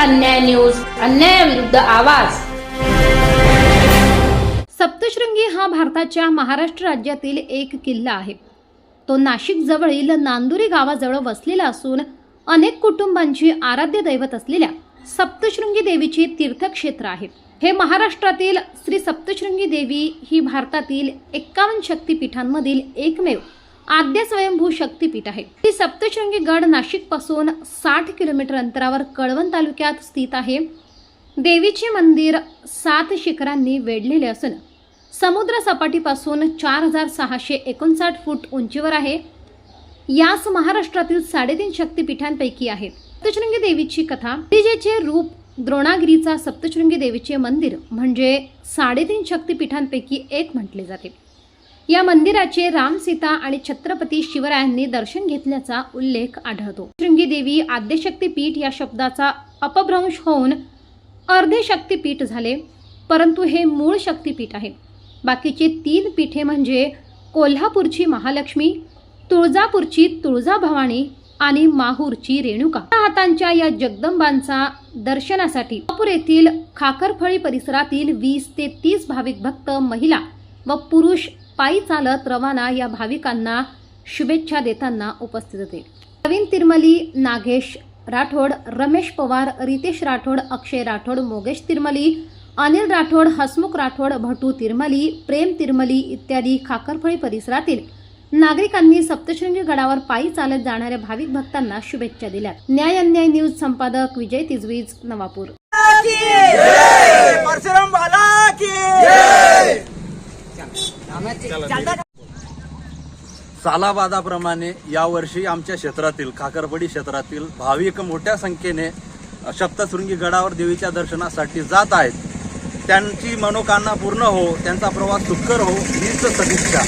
अन्याय न्यूज अन्यायाविरुद्ध आवाज. सप्तशृंगी हा भारताच्या महाराष्ट्र राज्यातील एक किल्ला आहे. तो नाशिक जवळील नांदुरी गावाजवळ वसलेला असून अनेक कुटुंबांची आराध्य दैवत असलेल्या सप्तशृंगी देवीची तीर्थक्षेत्र आहे. हे महाराष्ट्रातील श्री सप्तशृंगी देवी ही भारतातील एक्कावन्न शक्तिपीठांमधील एकमेव आद्य स्वयंभू शक्तीपीठ आहे. ही सप्तशृंगी गड नाशिकपासून साठ किलोमीटर अंतरावर कळवण तालुक्यात स्थित आहे. देवीचे मंदिर सात शिखरांनी वेढलेले असून समुद्र सपाटीपासून चार हजार सहाशे एकोणसाठ फूट उंचीवर आहे. यास महाराष्ट्रातील साडेतीन शक्तीपीठांपैकी आहे. सप्तशृंगी देवीची कथा तिजेचे रूप द्रोणागिरीचा सप्तशृंगी देवीचे मंदिर म्हणजे साडेतीन शक्तीपीठांपैकी एक म्हटले जाते. या मंदिराचे राम सीता आणि छत्रपती शिवरायांनी दर्शन घेतल्याचा उल्लेख आढळतो. शृंगी देवी आद्यशक्तीपीठ या शब्दाचा अपभ्रंश होऊन अर्धे शक्तीपीठ झाले परंतु हे मूळ शक्तीपीठ आहे. बाकीचे तीन पीठे म्हणजे कोल्हापूरची महालक्ष्मी तुळजापूरची तुळजाभवानी आणि माहूरची रेणुका. हातांच्या या जगदंबांचा दर्शनासाठी नागपूर येथील खाकरफळी परिसरातील वीस ते तीस भाविक भक्त महिला व पुरुष पायी चालत रवाना या भाविकांना शुभेच्छा देताना उपस्थित होते. नवीन तिरमली नागेश राठोड रमेश पवार रितेश राठोड अक्षय राठोड मोगेश तिरमली अनिल राठोड हसमुख राठोड भटू तिरमली प्रेम तिरमली इत्यादी खाकरफळी परिसरातील नागरिकांनी सप्तशृंगी गडावर पायी चालत जाणाऱ्या भाविक भक्तांना शुभेच्छा दिल्या. न्याय अन्याय न्यूज संपादक विजय तिजवीज नवापूर. सालाबादाप्रमाणे यावर्षी आमच्या क्षेत्रातील खाकरपडी क्षेत्रातील भाविक मोठ्या संख्येने सप्तशृंगी गडावर देवीच्या दर्शनासाठी जात आहेत. त्यांची मनोकामना पूर्ण हो त्यांचा प्रवास सुखकर हो हीच सदिच्छा.